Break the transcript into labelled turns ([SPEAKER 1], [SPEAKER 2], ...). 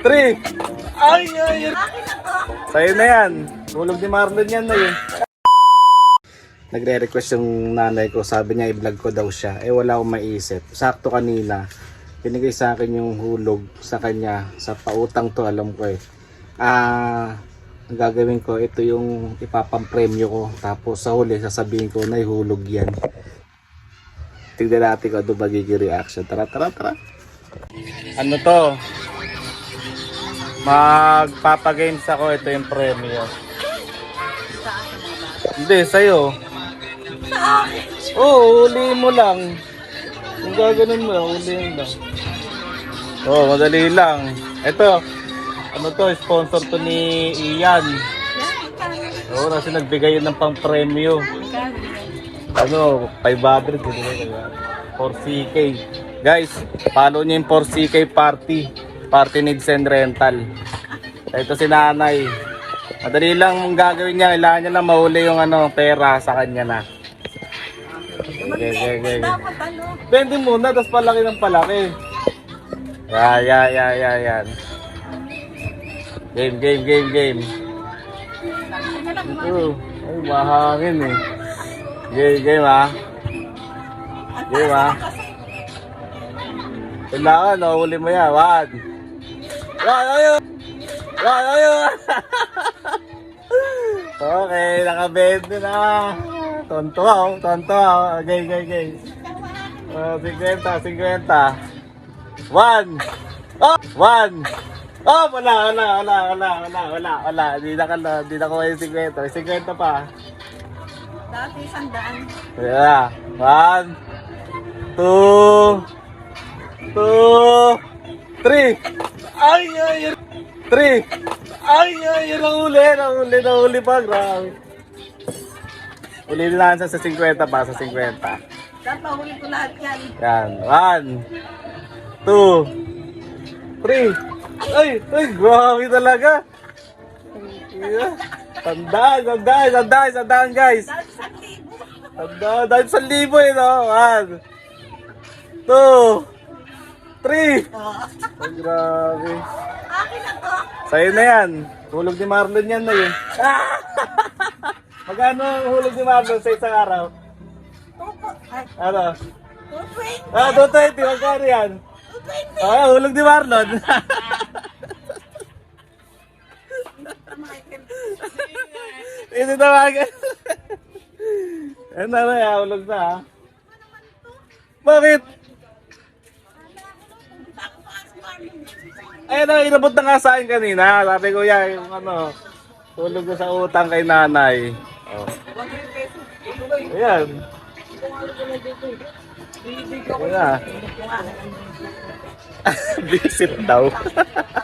[SPEAKER 1] Three. Ay, ay, ay. Sa'yo na yan. Hulog ni Marlon yan na yun. Nagre-request yung nanay ko. Sabi niya i-vlog ko daw siya. Eh wala akong maisip. Sakto kanina. Binigay sa akin yung hulog sa kanya. Sa pautang to alam ko eh. Ah, ang gagawin ko, ito yung ipapampremyo ko. Tapos sa huli, sasabihin ko na hulog yan. Tignan natin kung ano magiging reaction. Tara, tara, tara. Ano to? Magpapagames ako. Ito yung premyo. Hindi, sa'yo. Oo, huli mo lang. Kung gaganon mo, huli mo lang. Oo, oh, madali lang. Ito, ano to, sponsor to ni Ian. Oo, kasi nagbigay yun ng pang-premyo. Ano, 500 yun kaya. 4CK. Guys, follow nyo yung 4CK party. Party needs and rental. Ito si nanay. Madali lang ang gagawin niya. Kailangan niya lang mahuli yung ano, pera sa kanya na. Okay, okay, okay. Bende muna, tapos palaki ng palaki. Yeah, yeah, yeah, yeah, yan. Game, game, game, game. Oh, ay, mahangin eh. Game, game ah. Game ah. Kailangan, nahuli mo yan. One. One, ayun. One, ayun. okay, nakabente na. Tonto ako, tonto ako. Okay, okay, okay. Uh, 50, 50. One. Oh, one. Oh, wala, wala, wala, wala, wala, wala, wala. Di na ka na, di na ko yung 50. May 50 pa.
[SPEAKER 2] Dati isang daan.
[SPEAKER 1] Yeah. One, two, two, three. Ay, ay, ay. Three. Ay, ay, ay, nahuli, nahuli, nahuli pa, grabe. Uli na lang sa 50 pa, sa 50.
[SPEAKER 2] Dapat mahuli ko lahat yan.
[SPEAKER 1] Yan. One, two, three. Ay, ay, grabe talaga. Yeah. Tandaan, tandaan, tandaan, tandaan, guys. Tandaan, dahil sa libo eh, no? One, two, three.
[SPEAKER 2] Oh.
[SPEAKER 1] Ay, grabe.
[SPEAKER 2] Akin na to.
[SPEAKER 1] Sa'yo na yan. Hulog ni Marlon yan na yun. Magkano ang hulog ni Marlon sa isang araw?
[SPEAKER 2] Tupo. Ay,
[SPEAKER 1] Ano?
[SPEAKER 2] tupoy.
[SPEAKER 1] Ah, 220. Magkano yan?
[SPEAKER 2] Tupoy.
[SPEAKER 1] Ah, hulog ni Marlon. Ito tawagan. Ano na hulog na ha? Bakit? Ay, na, inabot na nga sa akin kanina. Sabi ko yan, yung ano, tulog ko sa utang kay nanay. Oh. Ayan. Ayan. Visit daw.